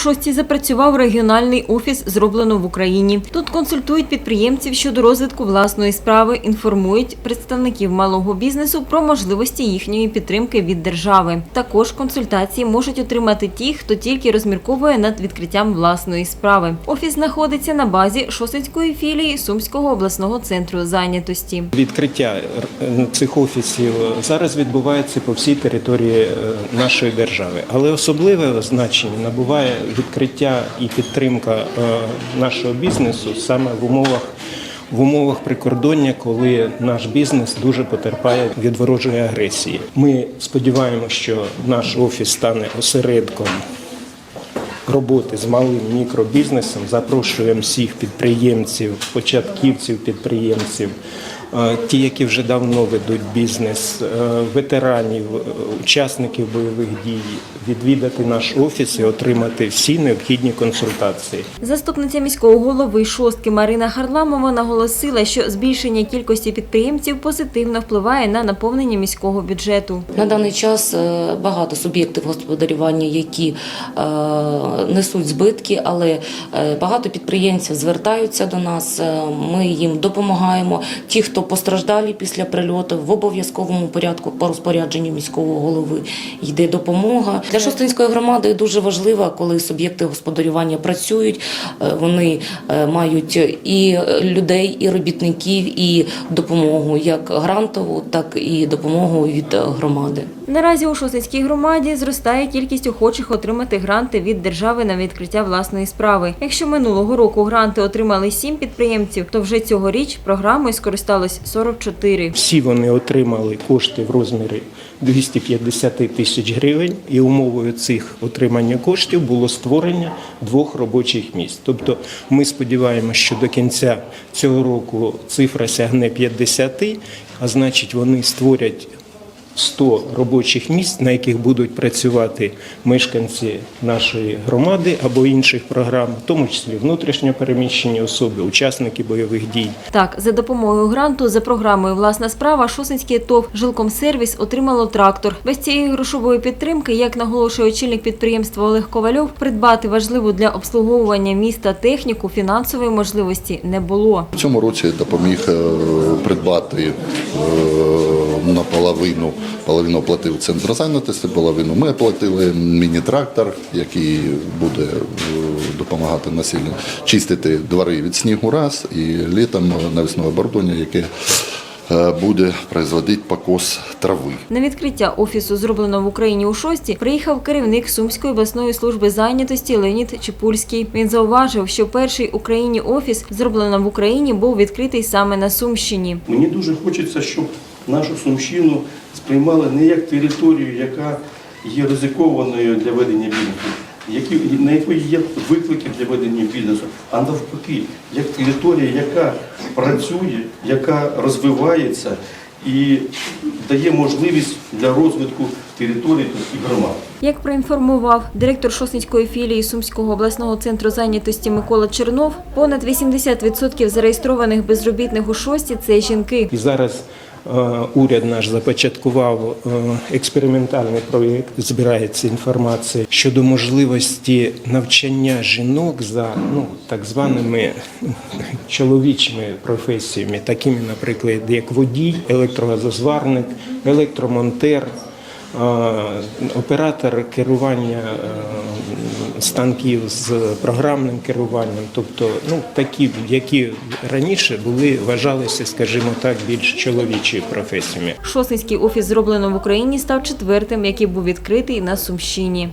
шостій запрацював регіональний офіс «Зроблено в Україні». Тут консультують підприємців щодо розвитку власної справи, інформують представників малого бізнесу про можливості їхньої підтримки від держави. Також консультації можуть отримати ті, хто тільки розмірковує над відкриттям власної справи. Офіс знаходиться на базі Шосинської філії Сумського обласного центру зайнятості. Відкриття е, цих офісів зараз відбувається по всій території е, нашої держави, але особливе значення набуває відкриття і підтримка е, нашого бізнесу саме в умовах. В умовах прикордоння, коли наш бізнес дуже потерпає від ворожої агресії, ми сподіваємося, що наш офіс стане осередком роботи з малим мікробізнесом. Запрошуємо всіх підприємців, початківців підприємців, ті, які вже давно ведуть бізнес, е, ветеранів, е, учасників бойових дій, відвідати наш офіс і отримати всі необхідні консультації. Заступниця міського голови шостки Марина Харламова наголосила, що збільшення кількості підприємців позитивно впливає на наповнення міського бюджету. На даний час е, багато суб'єктів господарювання, які е, несуть збитки, але е, багато підприємців звертаються до нас. е, Ми їм допомагаємо. Ті, хто постраждалі після прильоту, в обов'язковому порядку по розпорядженню міського голови йде допомога. Для Шостинської громади дуже важливо, коли суб'єкти господарювання працюють. е, Вони е, мають і людей, і робітників, і допомогу як грантову, так і допомогу від громади. Наразі у Шосинській громаді зростає кількість охочих отримати гранти від держави на відкриття власної справи. Якщо минулого року гранти отримали 7 підприємців, то вже цьогоріч програмою скористалось 44. Всі вони отримали кошти в розмірі 250 тисяч гривень, і умовою цих отримання коштів було створення двох робочих місць. Тобто ми сподіваємося, що до кінця цього року цифра сягне 50, а значить вони створять 100 робочих місць, на яких будуть працювати мешканці нашої громади або інших програм, в тому числі внутрішньо переміщені особи, учасники бойових дій. Так, за допомогою гранту за програмою Власна справа Шосинський ТОВ «Жилкомсервіс» отримало трактор. Без цієї грошової підтримки, як наголошує очільник підприємства Олег Ковальов, придбати важливу для обслуговування міста техніку фінансової можливості не було. В цьому році допоміг е, придбати е, наполовину, половину оплатив центр зайнятості, половину ми оплатили міні-трактор, який буде е, допомагати насильно чистити двори від снігу раз і літом навісне оборудовання, яке е, буде производити покос трави. На відкриття офісу зроблено в Україні у шості приїхав керівник Сумської обласної служби зайнятості Леонід Чепульський. Він зауважив, що перший Україні офіс зроблено в Україні був відкритий саме на Сумщині. Мені дуже хочеться, щоб нашу Сумщину сприймали не як територію, яка є ризикованою для ведення бізнесу, які, на якої є виклики для ведення бізнесу, а навпаки, як територія, яка працює, яка розвивається і дає можливість для розвитку території і громад. Як проінформував директор Шосницької філії Сумського обласного центру зайнятості Микола Чернов, понад 80% зареєстрованих безробітних у шості це жінки. І зараз уряд наш започаткував е, експериментальний проєкт. Збирається інформація щодо можливості навчання жінок за ну так званими чоловічими професіями, такими, наприклад, як водій, електрогазозварник, електромонтер. Оператор керування е, станків з програмним керуванням, тобто ну такі, які раніше були вважалися, скажімо так, більш чоловічими професіями. Шосинський офіс зроблено в Україні став четвертим, який був відкритий на Сумщині.